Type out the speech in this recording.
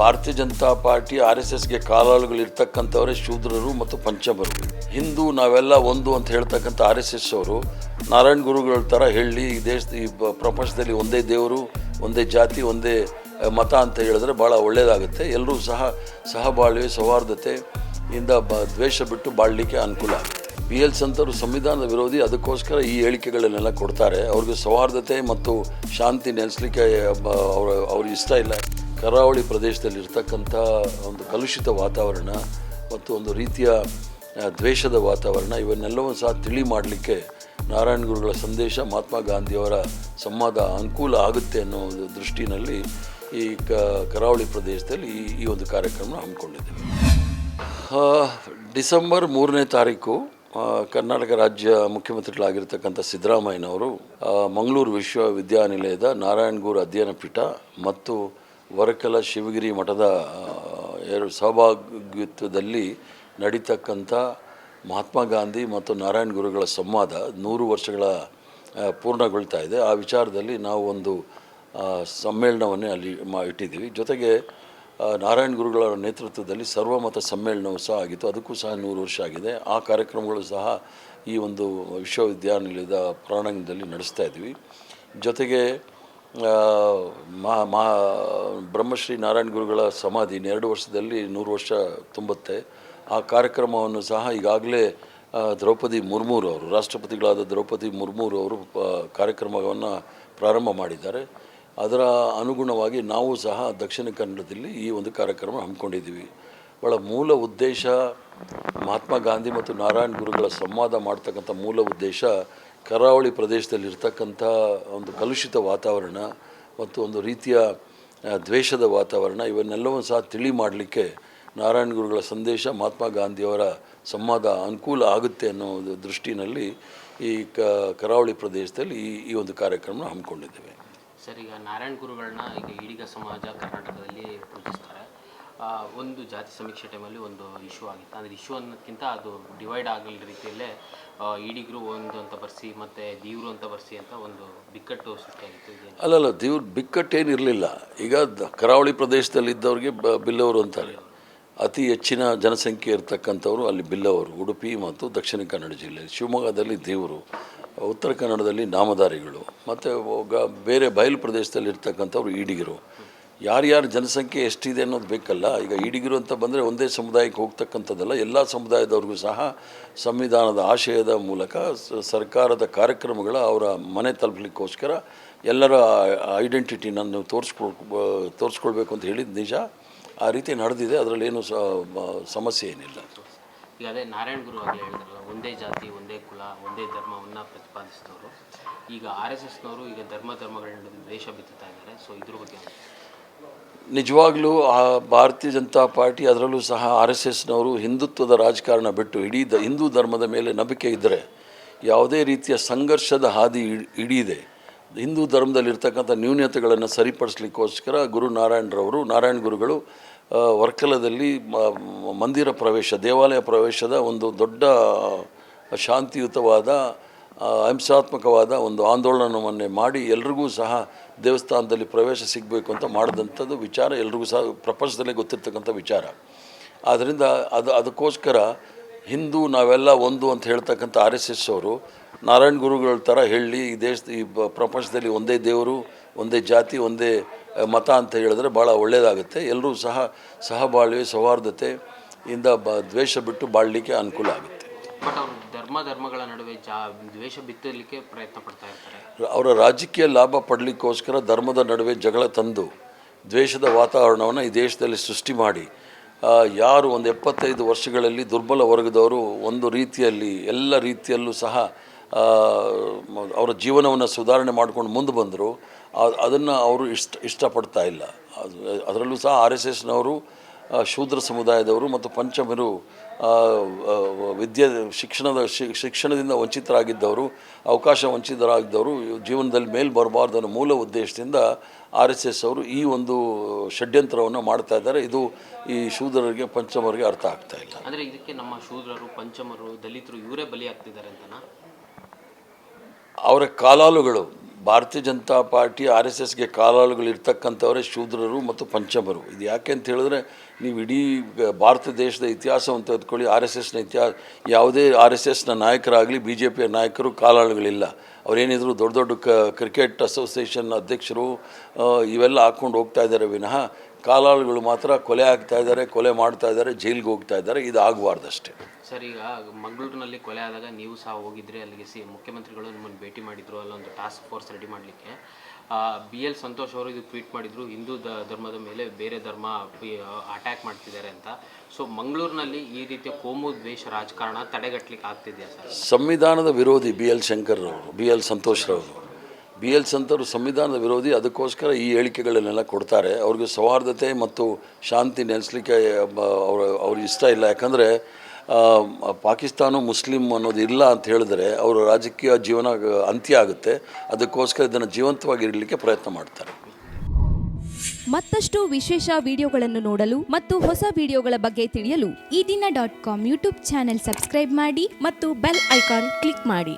ಭಾರತೀಯ Janata party R S ಎಸ್ಗೆ ಕಾಲಾಳುಗಳು ಇರ್ತಕ್ಕಂಥವರೇ ಶೂದ್ರರು ಮತ್ತು ಪಂಚಮರು ಹಿಂದೂ ನಾವೆಲ್ಲ ಒಂದು ಅಂತ ಹೇಳ್ತಕ್ಕಂಥ ಆರ್ ಎಸ್ ಎಸ್ ಅವರು ನಾರಾಯಣ ಗುರುಗಳ ಥರ ಹೇಳಿ ಈ ದೇಶದ ಈ ಪ್ರಪಂಚದಲ್ಲಿ ಒಂದೇ ದೇವರು, ಒಂದೇ ಜಾತಿ, ಒಂದೇ ಮತ ಅಂತ ಹೇಳಿದ್ರೆ ಭಾಳ ಒಳ್ಳೆಯದಾಗುತ್ತೆ ಎಲ್ಲರೂ ಸಹ ಸಹಬಾಳ್ವೆ, ಸೌಹಾರ್ದತೆ ಇಂದ ಬ, ದ್ವೇಷ ಬಿಟ್ಟು ಬಾಳಲಿಕ್ಕೆ ಅನುಕೂಲ. ಆಗುತ್ತೆ ಬಿ ಎಲ್ ಸಂತರು ಸಂವಿಧಾನದ ವಿರೋಧಿ, ಅದಕ್ಕೋಸ್ಕರ ಈ ಹೇಳಿಕೆಗಳನ್ನೆಲ್ಲ ಕೊಡ್ತಾರೆ. ಅವ್ರಿಗೆ ಸೌಹಾರ್ದತೆ ಮತ್ತು ಶಾಂತಿ ನೆಲೆಸಲಿಕ್ಕೆ ಅವ್ರ ಅವ್ರಿಗೆ ಇಷ್ಟ ಇಲ್ಲ. ಕರಾವಳಿ ಪ್ರದೇಶದಲ್ಲಿ ಇರ್ತಕ್ಕಂಥ ಒಂದು ಕಲುಷಿತ ವಾತಾವರಣ ಮತ್ತು ಒಂದು ರೀತಿಯ ದ್ವೇಷದ ವಾತಾವರಣ ಇವನ್ನೆಲ್ಲವೂ ಸಹ ತಿಳಿ ಮಾಡಲಿಕ್ಕೆ ನಾರಾಯಣ ಗುರುಗಳ ಸಂದೇಶ ಮಹಾತ್ಮ ಗಾಂಧಿಯವರ ಸಂವಾದ ಅನುಕೂಲ ಆಗುತ್ತೆ ಅನ್ನೋ ಒಂದು ದೃಷ್ಟಿನಲ್ಲಿ ಈ ಕರಾವಳಿ ಪ್ರದೇಶದಲ್ಲಿ ಈ ಒಂದು ಕಾರ್ಯಕ್ರಮ ಹಮ್ಮಿಕೊಂಡಿದ್ದೇವೆ. ಡಿಸೆಂಬರ್ ಮೂರನೇ ತಾರೀಕು ಕರ್ನಾಟಕ ರಾಜ್ಯ ಮುಖ್ಯಮಂತ್ರಿಗಳಾಗಿರ್ತಕ್ಕಂಥ ಸಿದ್ದರಾಮಯ್ಯನವರು ಮಂಗಳೂರು ವಿಶ್ವವಿದ್ಯಾನಿಲಯದ ನಾರಾಯಣಗೂರು ಅಧ್ಯಯನ ಪೀಠ ಮತ್ತು ವರಕಲ ಶಿವಗಿರಿ ಮಠದ ಎರಡು ಸಹಭಾಗಿತ್ವದಲ್ಲಿ ನಡೀತಕ್ಕಂಥ ಮಹಾತ್ಮ ಗಾಂಧಿ ಮತ್ತು ನಾರಾಯಣ ಗುರುಗಳ ಸಂವಾದ ನೂರು ವರ್ಷಗಳ ಪೂರ್ಣಗೊಳ್ತಾ ಇದೆ. ಆ ವಿಚಾರದಲ್ಲಿ ನಾವು ಒಂದು ಸಮ್ಮೇಳನವನ್ನೇ ಅಲ್ಲಿ ಮಾ, ಇಟ್ಟಿದ್ದೀವಿ. ಜೊತೆಗೆ ನಾರಾಯಣ ಗುರುಗಳ ನೇತೃತ್ವದಲ್ಲಿ ಸರ್ವಮತ ಸಮ್ಮೇಳನವು ಸಹ ಆಗಿತ್ತು. ಅದಕ್ಕೂ ಸಹ ನೂರು ವರ್ಷ ಆಗಿದೆ. ಆ ಕಾರ್ಯಕ್ರಮಗಳು ಸಹ ಈ ಒಂದು ವಿಶ್ವವಿದ್ಯಾನಿಲಯದ ಪ್ರಾಂಗಣದಲ್ಲಿ ನಡೆಸ್ತಾ ಇದ್ವಿ ಜೊತೆಗೆ ಮಾ ಮಾ ಬ್ರಹ್ಮಶ್ರೀ ನಾರಾಯಣ ಗುರುಗಳ ಸಮಾಧಿ ಇನ್ನೆರಡು ವರ್ಷದಲ್ಲಿ ನೂರು ವರ್ಷ ತುಂಬುತ್ತೆ. ಆ ಕಾರ್ಯಕ್ರಮವನ್ನು ಸಹ ಈಗಾಗಲೇ ದ್ರೌಪದಿ ಮುರ್ಮೂರು ಅವರು, ರಾಷ್ಟ್ರಪತಿಗಳಾದ ದ್ರೌಪದಿ ಮುರ್ಮೂರು ಅವರು ಕಾರ್ಯಕ್ರಮವನ್ನು ಪ್ರಾರಂಭ ಮಾಡಿದ್ದಾರೆ. ಅದರ ಅನುಗುಣವಾಗಿ ನಾವು ಸಹ ದಕ್ಷಿಣ ಕನ್ನಡದಲ್ಲಿ ಈ ಒಂದು ಕಾರ್ಯಕ್ರಮ ಹಮ್ಮಿಕೊಂಡಿದ್ದೀವಿ. ಭಾಳ ಮೂಲ ಉದ್ದೇಶ ಮಹಾತ್ಮ ಗಾಂಧಿ ಮತ್ತು ನಾರಾಯಣ ಗುರುಗಳ ಸಂವಾದ ಮಾಡ್ತಕ್ಕಂಥ ಮೂಲ ಉದ್ದೇಶ ಕರಾವಳಿ ಪ್ರದೇಶದಲ್ಲಿರ್ತಕ್ಕಂಥ ಒಂದು ಕಲುಷಿತ ವಾತಾವರಣ ಮತ್ತು ಒಂದು ರೀತಿಯ ದ್ವೇಷದ ವಾತಾವರಣ ಇವನ್ನೆಲ್ಲವೂ ಸಹ ತಿಳಿ ಮಾಡಲಿಕ್ಕೆ ನಾರಾಯಣ ಗುರುಗಳ ಸಂದೇಶ ಮಹಾತ್ಮ ಗಾಂಧಿಯವರ ಸಂವಾದ ಅನುಕೂಲ ಆಗುತ್ತೆ ಅನ್ನೋ ದೃಷ್ಟಿನಲ್ಲಿ ಈ ಕ, ಕರಾವಳಿ ಪ್ರದೇಶದಲ್ಲಿ ಈ ಈ ಒಂದು ಕಾರ್ಯಕ್ರಮ ಹಮ್ಮಿಕೊಂಡಿದ್ದೇವೆ. ಸರ್, ಈಗ ನಾರಾಯಣ ಗುರುಗಳನ್ನ ಈಗ ಈಡಿಗ ಸಮಾಜ ಕರ್ನಾಟಕದಲ್ಲಿ ಪೂಜಿಸ್ತಾರೆ. ಒಂದು ಜಾತಿ ಸಮೀಕ್ಷೆ ಟೈಮಲ್ಲಿ ಒಂದು ಇಶ್ಯೂ ಆಗಿತ್ತು. ಅಂದರೆ ಇಶ್ಯೂ ಅನ್ನೋದಕ್ಕಿಂತ ಅದು ಡಿವೈಡ್ ಆಗಲ್ ರೀತಿಯಲ್ಲೇ ಈಡಿಗರು ಒಂದು ಅಂತ ಬರ್ಸಿ ಮತ್ತು ದೀವ್ರು ಅಂತ ಬರ್ಸಿ ಅಂತ ಒಂದು ಬಿಕ್ಕಟ್ಟು ಸೃಷ್ಟಿಯಾಗಿತ್ತು. ಅಲ್ಲ ಅಲ್ಲಲ್ಲ, ದೇವ್ರ ಬಿಕ್ಕಟ್ಟೇನು ಇರಲಿಲ್ಲ. ಈಗ ಕರಾವಳಿ ಪ್ರದೇಶದಲ್ಲಿ ಇದ್ದವ್ರಿಗೆ ಬ, ಬಿಲ್ಲವರು ಅಂತಾರೆ. ಅತಿ ಹೆಚ್ಚಿನ ಜನಸಂಖ್ಯೆ ಇರ್ತಕ್ಕಂಥವ್ರು ಅಲ್ಲಿ ಬಿಲ್ಲವರು, ಉಡುಪಿ ಮತ್ತು ದಕ್ಷಿಣ ಕನ್ನಡ ಜಿಲ್ಲೆ, ಶಿವಮೊಗ್ಗದಲ್ಲಿ ದೇವರು, ಉತ್ತರ ಕನ್ನಡದಲ್ಲಿ ನಾಮಧಾರಿಗಳು, ಮತ್ತು ಬೇರೆ ಬಯಲು ಪ್ರದೇಶದಲ್ಲಿ ಇರ್ತಕ್ಕಂಥವ್ರು ಈಡಿಗರು ಯಾರ್ಯಾರ ಜನಸಂಖ್ಯೆ ಎಷ್ಟಿದೆ ಅನ್ನೋದು ಬೇಕಲ್ಲ, ಈಗ ಈಡಿಗಿರು ಅಂತ ಬಂದರೆ ಒಂದೇ ಸಮುದಾಯಕ್ಕೆ ಹೋಗ್ತಕ್ಕಂಥದ್ದಲ್ಲ, ಎಲ್ಲ ಸಮುದಾಯದವ್ರಿಗೂ ಸಹ ಸಂವಿಧಾನದ ಆಶಯದ ಮೂಲಕ ಸರ್ಕಾರದ ಕಾರ್ಯಕ್ರಮಗಳ ಅವರ ಮನೆ ತಲುಪಲಿಕ್ಕೋಸ್ಕರ ಎಲ್ಲರ ಐಡೆಂಟಿಟಿನ ನೀವು ತೋರಿಸ್ಕೊಳ್ ತೋರಿಸ್ಕೊಳ್ಬೇಕು ಅಂತ ಹೇಳಿದ ನಿಜ. ಆ ರೀತಿ ನಡೆದಿದೆ ಅದರಲ್ಲೇನು ಏನು ಸಮಸ್ಯೆ ಏನಿಲ್ಲ. ಈಗ ಅದೇ ನಾರಾಯಣ ಗುರು ಆಗಲೇ ಹೇಳಿದ್ರಲ್ಲ, ಒಂದೇ ಜಾತಿ, ಒಂದೇ ಕುಲ, ಒಂದೇ ಧರ್ಮವನ್ನು ಪ್ರತಿಪಾದಿಸಿದವರು. ಈಗ ಆರ್ ಎಸ್ ಎಸ್ನವರು ಈಗ ಧರ್ಮ ದ್ವೇಷ ಬಿತ್ತುತ್ತಾ ಇದ್ದಾರೆ, ಸೊ ಇದ್ರ ಬಗ್ಗೆ ನಿಜವಾಗ್ಲೂ ಆ ಭಾರತೀಯ ಜನತಾ ಪಾರ್ಟಿ ಅದರಲ್ಲೂ ಸಹ ಆರ್ ಎಸ್ ಎಸ್ನವರು ಹಿಂದುತ್ವದ ರಾಜಕಾರಣ ಬಿಟ್ಟು ಇಡೀ ದ, ಹಿಂದೂ ಧರ್ಮದ ಮೇಲೆ ನಂಬಿಕೆ ಇದ್ದರೆ ಯಾವುದೇ ರೀತಿಯ ಸಂಘರ್ಷದ ಹಾದಿ ಹಿಡಿಯದೆ. ಹಿಂದೂ ಧರ್ಮದಲ್ಲಿರ್ತಕ್ಕಂಥ ನ್ಯೂನ್ಯತೆಗಳನ್ನು ಸರಿಪಡಿಸ್ಲಿಕ್ಕೋಸ್ಕರ ಗುರು ನಾರಾಯಣರವರು ನಾರಾಯಣ ಗುರುಗಳು ವರ್ಕಲದಲ್ಲಿ ಮಂದಿರ ಪ್ರವೇಶ, ದೇವಾಲಯ ಪ್ರವೇಶದ ಒಂದು ದೊಡ್ಡ ಶಾಂತಿಯುತವಾದ ಅಹಿಂಸಾತ್ಮಕವಾದ ಒಂದು ಆಂದೋಲನವನ್ನೇ ಮಾಡಿ ಎಲ್ರಿಗೂ ಸಹ ದೇವಸ್ಥಾನದಲ್ಲಿ ಪ್ರವೇಶ ಸಿಗಬೇಕು ಅಂತ ಮಾಡಿದಂಥದ್ದು ವಿಚಾರ ಎಲ್ರಿಗೂ ಸಹ ಪ್ರಪಂಚದಲ್ಲೇ ಗೊತ್ತಿರ್ತಕ್ಕಂಥ ವಿಚಾರ. ಆದ್ದರಿಂದ ಅದು, ಅದಕ್ಕೋಸ್ಕರ ಹಿಂದೂ ನಾವೆಲ್ಲ ಒಂದು ಅಂತ ಹೇಳ್ತಕ್ಕಂಥ ಆರ್ ಎಸ್ ಅವರು ನಾರಾಯಣ ಗುರುಗಳ ಥರ ಹೇಳಿ ಈ ದೇಶದ ಈ ಪ್ರಪಂಚದಲ್ಲಿ ಒಂದೇ ದೇವರು, ಒಂದೇ ಜಾತಿ, ಒಂದೇ ಮತ ಅಂತ ಹೇಳಿದ್ರೆ ಭಾಳ ಒಳ್ಳೆಯದಾಗುತ್ತೆ ಎಲ್ಲರೂ ಸಹ ಸಹಬಾಳ್ವೆ, ಸೌಹಾರ್ದತೆ ಇಂದ ಬ, ದ್ವೇಷ ಬಿಟ್ಟು ಬಾಳಲಿಕ್ಕೆ ಅನುಕೂಲ ಆಗುತ್ತೆ. ಬಟ್ ಅವರು ಧರ್ಮ ಧರ್ಮಗಳ ನಡುವೆ ದ್ವೇಷ ಬಿತ್ತಲಿಕ್ಕೆ ಪ್ರಯತ್ನ ಪಡ್ತಾ ಇರ್ತಾರೆ. ಅವರ ರಾಜಕೀಯ ಲಾಭ ಪಡಲಿಕ್ಕೋಸ್ಕರ ಧರ್ಮದ ನಡುವೆ ಜಗಳ ತಂದು ದ್ವೇಷದ ವಾತಾವರಣವನ್ನು ಈ ದೇಶದಲ್ಲಿ ಸೃಷ್ಟಿ ಮಾಡಿ. ಯಾರು ಒಂದು ಎಪ್ಪತ್ತೈದು ವರ್ಷಗಳಲ್ಲಿ ದುರ್ಬಲ ವರ್ಗದವರು ಒಂದು ರೀತಿಯಲ್ಲಿ, ಎಲ್ಲ ರೀತಿಯಲ್ಲೂ ಸಹ ಅವರ ಜೀವನವನ್ನು ಸುಧಾರಣೆ ಮಾಡ್ಕೊಂಡು ಮುಂದೆ ಬಂದರು. ಅದನ್ನು ಅವರು ಇಷ್ಟ, ಇಷ್ಟಪಡ್ತಾ ಇಲ್ಲ. ಅದು- ಅದರಲ್ಲೂ ಸಹ ಆರ್ ಎಸ್ ಎಸ್ನವರು ಶೂದ್ರ ಸಮುದಾಯದವರು ಮತ್ತು ಪಂಚಮರು ವಿದ್ಯೆ ಶಿಕ್ಷಣದ ಶಿ- ಶಿಕ್ಷಣದಿಂದ ವಂಚಿತರಾಗಿದ್ದವರು ಅವಕಾಶ ವಂಚಿತರಾಗಿದ್ದವರು ಜೀವನದಲ್ಲಿ ಮೇಲೆ ಬರಬಾರ್ದು ಅನ್ನೋ ಮೂಲ ಉದ್ದೇಶದಿಂದ ಆರ್ ಎಸ್ ಎಸ್ ಅವರು ಈ ಒಂದು ಷಡ್ಯಂತ್ರವನ್ನು ಮಾಡ್ತಾ ಇದ್ದಾರೆ. ಇದು ಈ ಶೂದ್ರರಿಗೆ ಪಂಚಮರಿಗೆ ಅರ್ಥ ಆಗ್ತಾ ಇಲ್ಲ. ಅಂದರೆ ಇದಕ್ಕೆ ನಮ್ಮ ಶೂದ್ರರು ಪಂಚಮರು ದಲಿತರು ಇವರೇ ಬಲಿಯಾಗ್ತಿದ್ದಾರೆ ಅಂತನಾ? ಅವರ ಕಾಲಾಳುಗಳು ಭಾರತೀಯ ಜನತಾ ಪಾರ್ಟಿ ಆರ್ ಎಸ್ ಎಸ್ಗೆ ಕಾಲಾಳುಗಳು ಇರ್ತಕ್ಕಂಥವರೇ ಶೂದ್ರರು ಮತ್ತು ಪಂಚಮರು. ಇದು ಯಾಕೆ ಅಂತ ಹೇಳಿದ್ರೆ ನೀವು ಇಡೀ ಭಾರತ ದೇಶದ ಇತಿಹಾಸವನ್ನು ತೆಗೆದುಕೊಳ್ಳಿ, ಆರ್ ಎಸ್ ಎಸ್ನ ಇತಿಹಾಸ, ಯಾವುದೇ ಆರ್ ಎಸ್ ಎಸ್ನ ನಾಯಕರಾಗಲಿ ಬಿ ಜೆ ಪಿಯ ನಾಯಕರು ಕಾಲಾಳುಗಳಿಲ್ಲ. ಅವರೇನಿದ್ರು ದೊಡ್ಡ ದೊಡ್ಡ ಕ್ರಿಕೆಟ್ ಅಸೋಸಿಯೇಷನ್ ಅಧ್ಯಕ್ಷರು ಇವೆಲ್ಲ ಹಾಕ್ಕೊಂಡು ಹೋಗ್ತಾ ಇದ್ದಾರೆ ವಿನಃ ಕಾಲಾಳುಗಳು ಮಾತ್ರ ಕೊಲೆ ಆಗ್ತಾ ಇದ್ದಾರೆ ಕೊಲೆ ಮಾಡ್ತಾ ಇದ್ದಾರೆ ಜೈಲಿಗೆ ಹೋಗ್ತಾ ಇದ್ದಾರೆ ಇದು ಆಗಬಾರ್ದಷ್ಟೇ ಸರ್ ಈಗ ಮಂಗಳೂರಿನಲ್ಲಿ ಕೊಲೆ ಆದಾಗ ನೀವು ಸಹ ಹೋಗಿದ್ರೆ ಅಲ್ಲಿಗೆ ಸಿ ಮುಖ್ಯಮಂತ್ರಿಗಳು ನಿಮ್ಮನ್ನು ಭೇಟಿ ಮಾಡಿದ್ರು ಅಲ್ಲೊಂದು ಟಾಸ್ಕ್ ಫೋರ್ಸ್ ರೆಡಿ ಮಾಡಲಿಕ್ಕೆ. ಬಿ ಎಲ್ ಸಂತೋಷ್ ಅವರು ಇದು ಟ್ವೀಟ್ ಮಾಡಿದ್ರು ಹಿಂದೂ ಧರ್ಮದ ಮೇಲೆ ಬೇರೆ ಧರ್ಮ ಅಟ್ಯಾಕ್ ಮಾಡ್ತಿದ್ದಾರೆ ಅಂತ. ಸೊ ಮಂಗಳೂರಿನಲ್ಲಿ ಈ ರೀತಿಯ ಕೋಮು ದ್ವೇಷ ರಾಜಕಾರಣ ತಡೆಗಟ್ಟಲಿಕ್ಕೆ ಆಗ್ತಿದೆಯಾ ಸರ್? ಸಂವಿಧಾನದ ವಿರೋಧಿ ಬಿ ಎಲ್ ಶಂಕರ್ರವರು ಬಿ ಎಲ್ ಸಂತೋಷ್ರವರು ಬಿ ಎಲ್ ಸಂತರು ಸಂವಿಧಾನದ ವಿರೋಧಿ ಅದಕ್ಕೋಸ್ಕರ ಈ ಹೇಳಿಕೆಗಳನ್ನೆಲ್ಲ ಕೊಡ್ತಾರೆ. ಅವ್ರಿಗೆ ಸೌಹಾರ್ದತೆ ಮತ್ತು ಶಾಂತಿ ನೆಲೆಸಲಿಕ್ಕೆ ಅವ್ರ, ಅವ್ರಿಗೆ ಇಷ್ಟ ಇಲ್ಲ. ಯಾಕಂದರೆ ಪಾಕಿಸ್ತಾನ ಮುಸ್ಲಿಂ ಅನ್ನೋದು ಇಲ್ಲ ಅಂತ ಹೇಳಿದ್ರೆ ಅವರ ರಾಜಕೀಯ ಜೀವನ ಅಂತ್ಯ ಆಗುತ್ತೆ. ಅದಕ್ಕೋಸ್ಕರ ಇದನ್ನು ಜೀವಂತವಾಗಿರಲಿಕ್ಕೆ ಪ್ರಯತ್ನ ಮಾಡ್ತಾರೆ. ಮತ್ತಷ್ಟು ವಿಶೇಷ ವಿಡಿಯೋಗಳನ್ನು ನೋಡಲು ಮತ್ತು ಹೊಸ ವಿಡಿಯೋಗಳ ಬಗ್ಗೆ ತಿಳಿಯಲು ಈ ದಿನ dot com YouTube channel subscribe ಮಾಡಿ ಮತ್ತು ಬೆಲ್ ಐಕಾನ್ ಕ್ಲಿಕ್ ಮಾಡಿ.